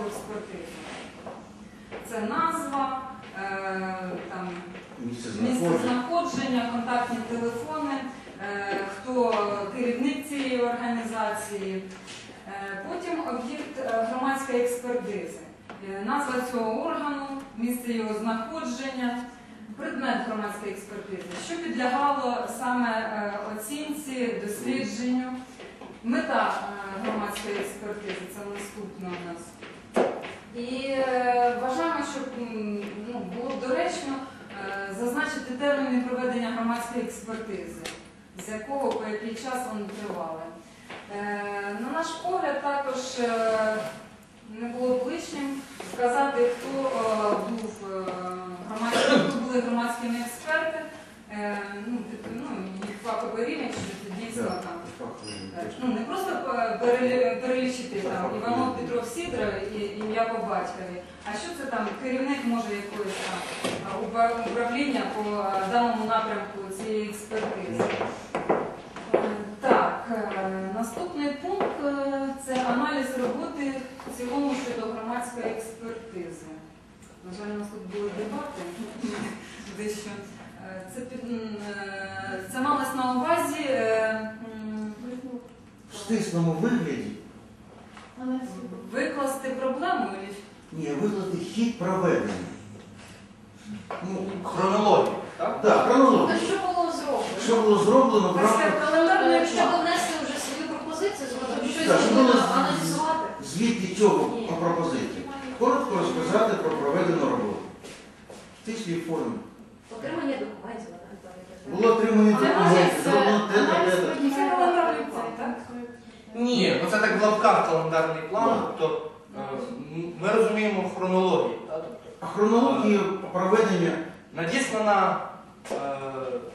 ветеринарську експертизу. Це назва, е, там, місце знаходження, контактні телефони, е, хто керівник цієї організації. Е, потім об'єкт громадської експертизи, назва цього органу, місце його знаходження, предмет громадської експертизи, що підлягало саме оцінці, дослідженню. Мета громадської експертизи це наступна у нас. І е, вважаємо, що ну, було б доречно е, зазначити терміни проведення громадської експертизи, з якого по який час вони тривали. Е, На наш погляд, також не було б лишнім сказати, хто був громадським, хто були громадськими експерти, ну, під- ну, їх фаховий рівень, що дійсно там. Ну, не просто е, перелічити там Іванов Петров Сідоров і ім'я по батькові, а що це там керівник може якоїсь там управління по даному напрямку цієї експертизи. Е, Так, е, наступний пункт е, це аналіз роботи в цілому щодо громадської експертизи. На жаль, у нас тут були дебати дещо. Це, це малось на увазі. В стисному вигляді хід проведення. Ну, Хронологію, так? так, хронологія. То що було зроблено? Що було зроблено в Після Якщо ви внесли вже свою пропозицію, зробити щось ну, аналізувати. звідки цього по пропозиції? Коротко розказати про проведену роботу. В тисній формі. Отримання документів, Було отримані Але документи, це зроблено те, аналіз те, те. подій. Це календарний план, так? Ні, ну це так в лапках календарний план, Так. тобто е, м- ми розуміємо хронологію. так? Тобто, А хронологія проведення Надіслана, е,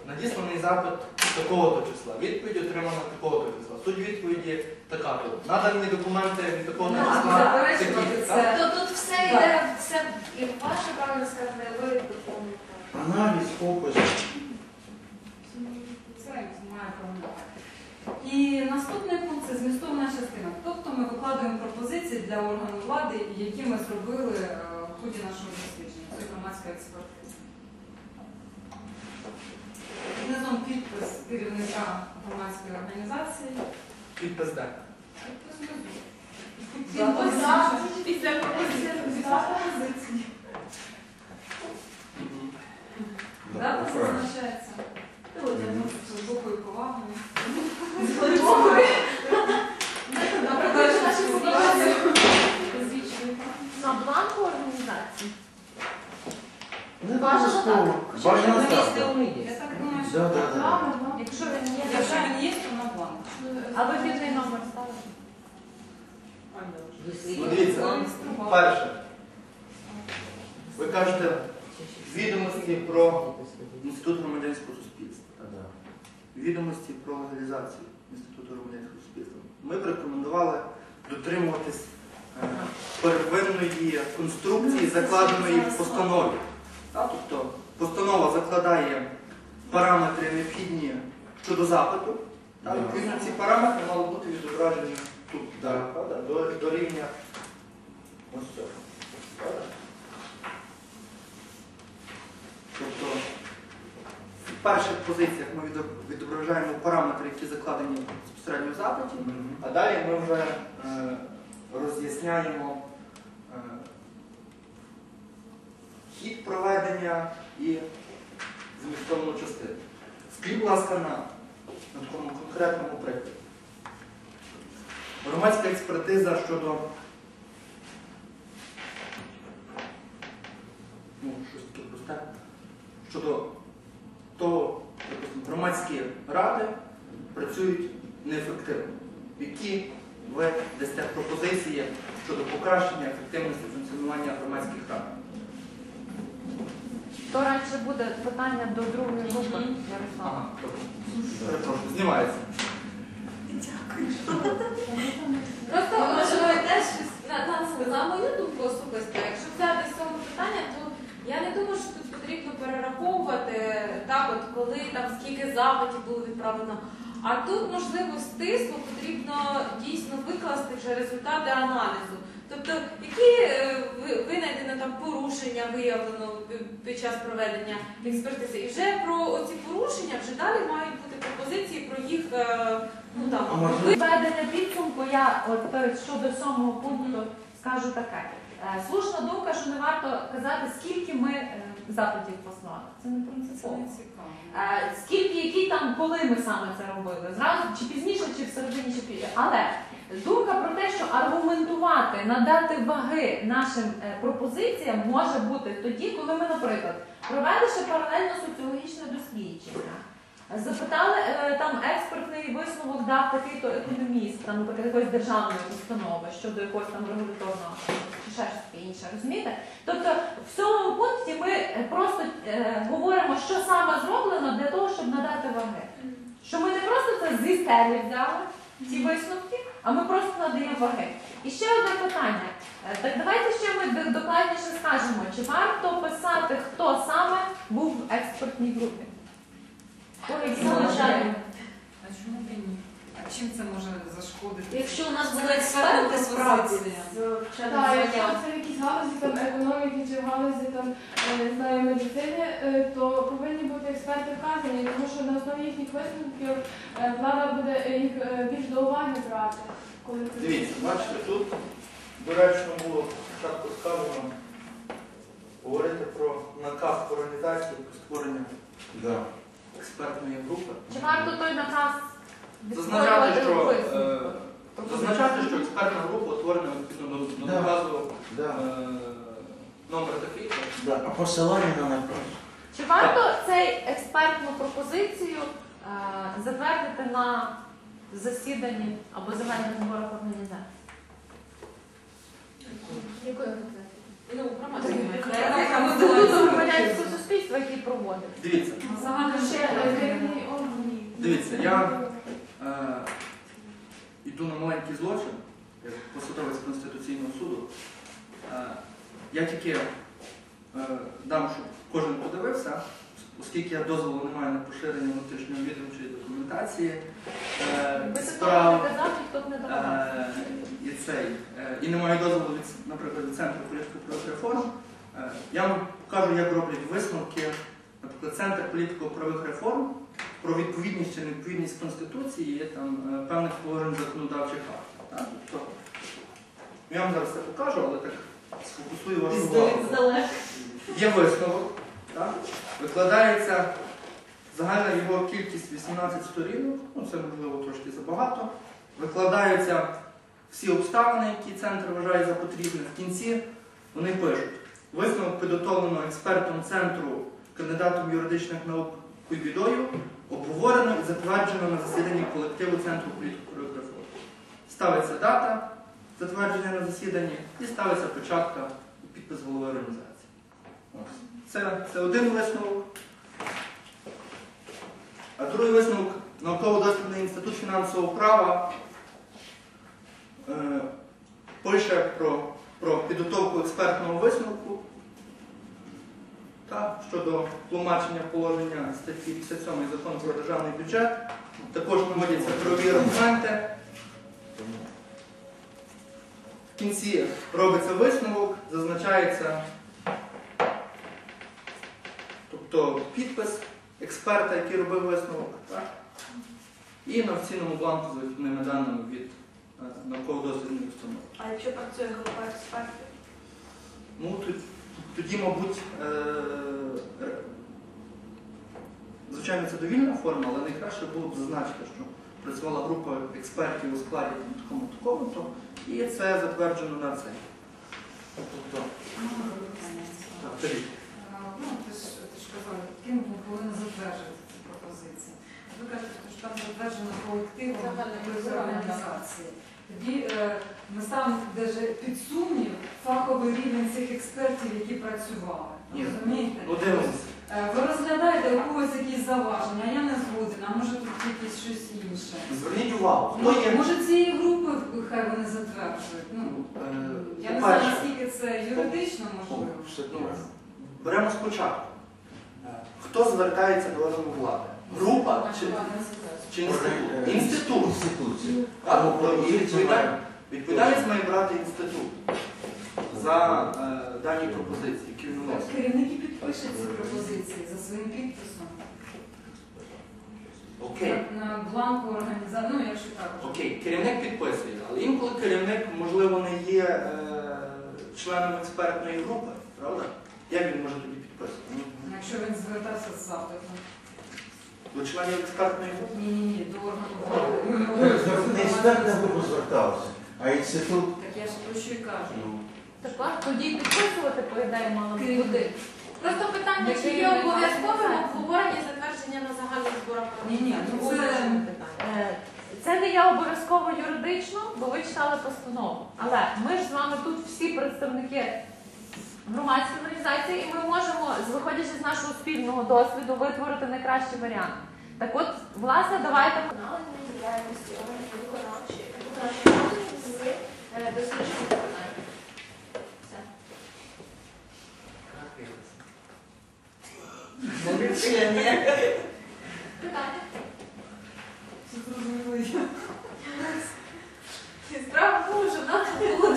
надісланий запит такого-то числа. Відповідь отримана такого-то числа. Суть відповіді така. то Надані документи від такого-то Так, числа. заперечувати такі, це. так? То тут все йде, все і ваше правильно сказати, ви доповнюєте. аналіз, опис. Це має право. І наступний пункт це змістовна частина. Тобто ми викладаємо пропозиції для органу влади, які ми зробили е, в ході нашого дослідження, це громадська експертиза. Внизом підпис керівника громадської організації. Підпис де? Підпис внизу. Підпис Підпис за. Після пропозиції. Після пропозиції. Да, Дата правильно. зазначається. Мгм. З глибокою повагою. На бланку організації. Не Бажано обов'язково. так. Бажано На так. місці Я так думаю, що Да, да, да. Якщо він є, якщо він є, то на план. а вихідний номер ставите? Ну, Дивіться, перше. Ви кажете відомості про інститут громадянського суспільства. Відомості про легалізацію інституту громадянського суспільства. Ми б рекомендували дотримуватись е, первинної конструкції, закладеної в постанові. Тобто постанова закладає параметри необхідні щодо запиту. Відповідно, ці параметри мали бути відображені тут, до рівня ось цього. Тобто в перших позиціях ми відображаємо параметри, які закладені безпосередньо в запиті, Мгм. а далі ми вже е, роз'ясняємо е, хід проведення і змістовну частину. Скажіть, будь ласка, на, на такому конкретному прикладі. Громадська експертиза щодо ну, просте. Щодо того, допустим, громадські ради працюють неефективно. Які ви дасте пропозиції щодо покращення ефективності функціонування громадських рад? То радше буде питання до другої групи. Ярослава. Ага, добре. Перепрошую, знімається. Просто можливо теж Натан сказав мою думку особисто. Якщо взяти з цього питання, то я не думаю, що тут потрібно перераховувати так, от коли там скільки запитів було відправлено. А тут, можливо, стисло потрібно дійсно викласти вже результати аналізу. Тобто, які е, ви- винайдено там порушення виявлено під час проведення експертизи, і вже про оці порушення вже далі мають бути пропозиції про їх е, ну там А Виведення підсумку я от перед щодо сьомого пункту скажу таке. Е, Слушна думка, що не варто казати, скільки ми е, запитів послали. Це не принципово. Е, Скільки, які там, коли ми саме це робили? Зразу чи пізніше, чи всередині, чи пізніше. Але думка про те, що аргументувати, надати ваги нашим е, пропозиціям може бути тоді, коли ми, наприклад, провели ще паралельно соціологічне дослідження. Запитали е, там експертний висновок дав такий-то економіст, там, якоїсь державної установи щодо якогось там регуляторного чи ще щось інше. Розумієте? Тобто в цьому пункті ми просто е, говоримо, що саме зроблено для того, щоб надати ваги. Що ми не просто це зі стелі взяли, ці висновки, а ми просто надаємо ваги. І ще одне питання. Е, Так давайте ще ми докладніше скажемо, чи варто писати, хто саме був в експертній групі? А чому б і ні? А чим це може зашкодити? Якщо у нас були експерти справді з вченим Так, якщо це в якійсь галузі там економіки чи в галузі там е, не знаю медицини, е, то повинні бути експерти вказані, тому що на основі їхніх висновків е, влада буде е, їх е, більш до уваги брати. Коли Дивіться, бачите, тут доречно було спочатку сказано говорити про наказ по організації про створення да. експертної групи. Чи варто той наказ Зазначати, що, відтворювати е, в висновку? зазначати, що експертна група утворена відповідно до, до Да. наказу Да. е, номер такий. Да. А посилання на наказ. Чи варто цей експертну пропозицію е, затвердити на засіданні або земельних зборах організації? Якої Ну, Статуту громадянського суспільства, який проводить. Дивіться, ще ще керівний орган. Дивіться, я е, йду на маленький злочин, як посадовець Конституційного суду. Е, я тільки дам, щоб кожен подивився, оскільки я дозволу не маю на поширення внутрішньої відомчої документації. Е, Ви справ, не казав, ніхто б не давав. Е, і цей, е, і не маю дозволу від, наприклад, від центру політико-правових реформ. Е, Я вам покажу, як роблять висновки, наприклад, центр політико-правових реформ про відповідність чи невідповідність Конституції там е, певних положень законодавчих актів. Тобто, я вам зараз це покажу, але так сфокусую вашу увагу. Є висновок, так? викладається загальна його кількість 18 сторінок, ну це можливо трошки забагато. Викладаються всі обставини, які центр вважає за потрібне. В кінці вони пишуть: висновок підготовлено експертом центру, кандидатом юридичних наук Куйбідою, обговорено і затверджено на засіданні колективу Центру політико реформ. Ставиться дата затвердження на засіданні і ставиться початка і підпис голови організації. Це, це один висновок. А другий висновок науково-дослідний інститут фінансового права е, пише про, про підготовку експертного висновку та, щодо тлумачення положення статті 57 закону про державний бюджет. Також наводяться правові аргументи. В кінці робиться висновок, зазначається тобто підпис експерта, який робив висновок, так? і на офіційному бланку з вихідними даними від е, науково-дослідної установи. А якщо працює група експертів? Ну, тоді, тоді мабуть, е, е, звичайно, це довільна форма, але найкраще було б зазначити, що працювала група експертів у складі такому такому, то і це затверджено на цей. Тобто, так, Ну, ти ж, ти ж казав, ким ви повинні затверджувати ці пропозиції. Ви кажете, що там затверджено колективом організації. Тоді е, ми ставимо даже під сумнів фаховий рівень цих експертів, які працювали. Ні. Розумієте? Ну, дивимося. Е, Ви розглядаєте у когось якісь заваження, а я не згоден, а може тут якесь щось інше. Зверніть увагу, хто Може, є. може цієї групи хай вони затверджують. Ну, Е, я не знаю, наскільки це юридично можливо. Ну, добре. Беремо спочатку. Е, Хто звертається до органу влади? Група чи, чи інститут? Інститут. Ну, Відповідальність має брати інститут за дані пропозиції, які він підпишуть ці пропозиції за своїм підписом. Окей. На, на бланку організації, ну якщо так. Окей, керівник підписує, але інколи керівник, можливо, не є е, членом експертної групи, правда? Як він може тоді підписувати? Якщо він звертався з запитом. До членів експертної групи? Ні, ні, ні, до органу влади. Не експертна група зверталася, а інститут. Так я ж про що й кажу. ну, Так, тоді підписувати, по ідеї, мало б бути. Просто питання, чи є обов'язковим обговорення затвердження на загальних зборах Ні, ні, ну це питання. Е, Це не є обов'язково юридично, бо ви читали постанову. Але ми ж з вами тут всі представники громадської організації, і ми можемо, виходячи з нашого спільного досвіду, витворити найкращий варіант. Так от, власне, давайте Виконання діяльності органів виконавчої виконавчої влади з е, дослідження питань. Все. Питання? Справа в тому, що в нас було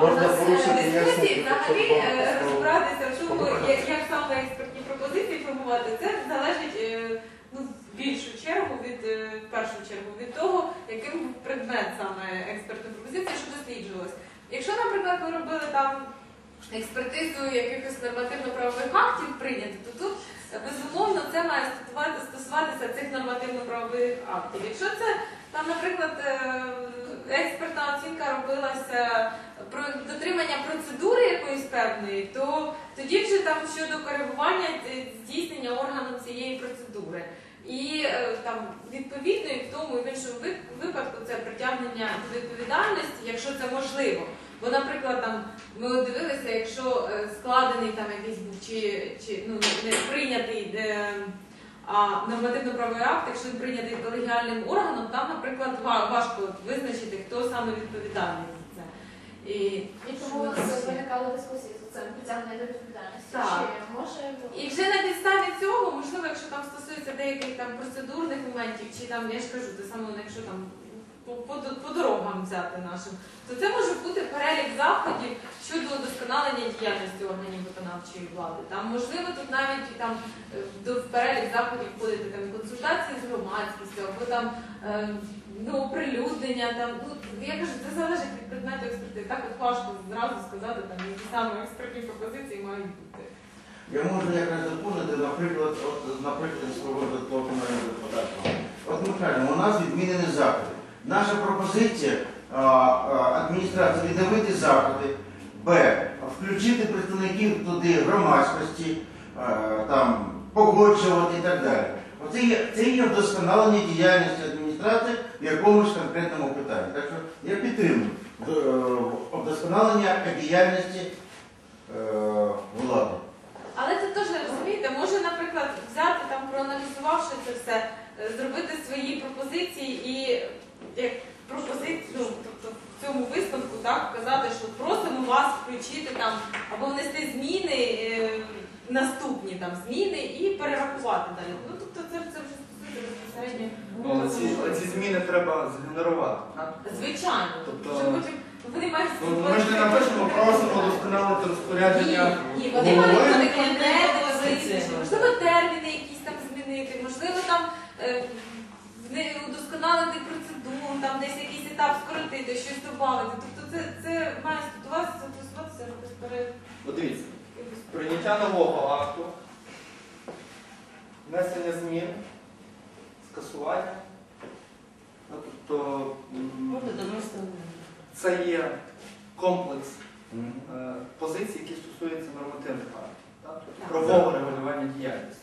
Можна порушити дискусій. ясно, Взагалі е, розбиратися в чому, як, саме експертні пропозиції формувати, це залежить е, ну, в більшу чергу від е, в першу чергу від того, яким був предмет саме експертної пропозиції, що досліджувалось. Якщо, наприклад, ми робили там експертизу якихось нормативно-правових актів прийняти, то тут має стосуватися цих нормативно-правових актів. Якщо це там, наприклад, е, експертна оцінка робилася про дотримання процедури якоїсь певної, то тоді вже там щодо коригування здійснення органом цієї процедури. І е, там відповідно і в тому і в іншому випадку це притягнення до відповідальності, якщо це можливо. Бо, наприклад, там ми дивилися, якщо е, складений там якийсь був чи, чи ну не прийнятий е, а нормативно-правовий акт, якщо він прийнятий колегіальним органом, там, наприклад, важко визначити, хто саме відповідальний за це. І, І тому у нас виникали дискусії з цим притягнення до відповідальності. Так. Чи може і вже на підставі цього, можливо, якщо там стосується деяких там процедурних моментів, чи там, я ж кажу, те саме, якщо там по, по, по дорогам взяти нашим, то це може бути перелік заходів щодо удосконалення діяльності органів виконавчої влади. Там можливо тут навіть там е, до перелік заходів входити там консультації з громадськістю, або там е, ну, оприлюднення. Там ну я кажу, це залежить від предмету експертизи. Так от важко зразу сказати, там які саме експертні пропозиції мають бути. Я можу якраз доповнити, наприклад, от, наприклад, свого житлового комунального господарства. От ми кажемо, у нас відмінені заходи. Наша пропозиція адміністрації відновити заходи, Б. Включити представників туди громадськості, там, погоджувати і так далі. Оце є, це є вдосконалення діяльності адміністрації в якомусь конкретному питанні. Так що я підтримую е, вдосконалення діяльності е, влади. Але це теж розумієте, може, наприклад, взяти там, проаналізувавши це все, е, зробити свої пропозиції і як пропозицію, ну, тобто в цьому висновку так казати, що просимо вас включити там або внести зміни, е, наступні там зміни і перерахувати далі. Ну тобто це, це вже стосується безпосередньо. Ну, ці, ці зміни треба згенерувати. так? Звичайно, Тобто- що потім вони мають Ну, ми ж не напишемо, просимо досконалити розпорядження. Ні, ні, вони мають бути конкретні позиції. Можливо, терміни якісь там змінити, можливо, там е, удосконалити процедуру, там десь якийсь етап скоротити, щось додати. Тобто це, це має стосуватися, стосуватися безперечно. От дивіться, прийняття нового акту, внесення змін, скасування. Ну, Тобто це є комплекс е, позицій, які стосуються нормативних актів. Тобто правового регулювання діяльності.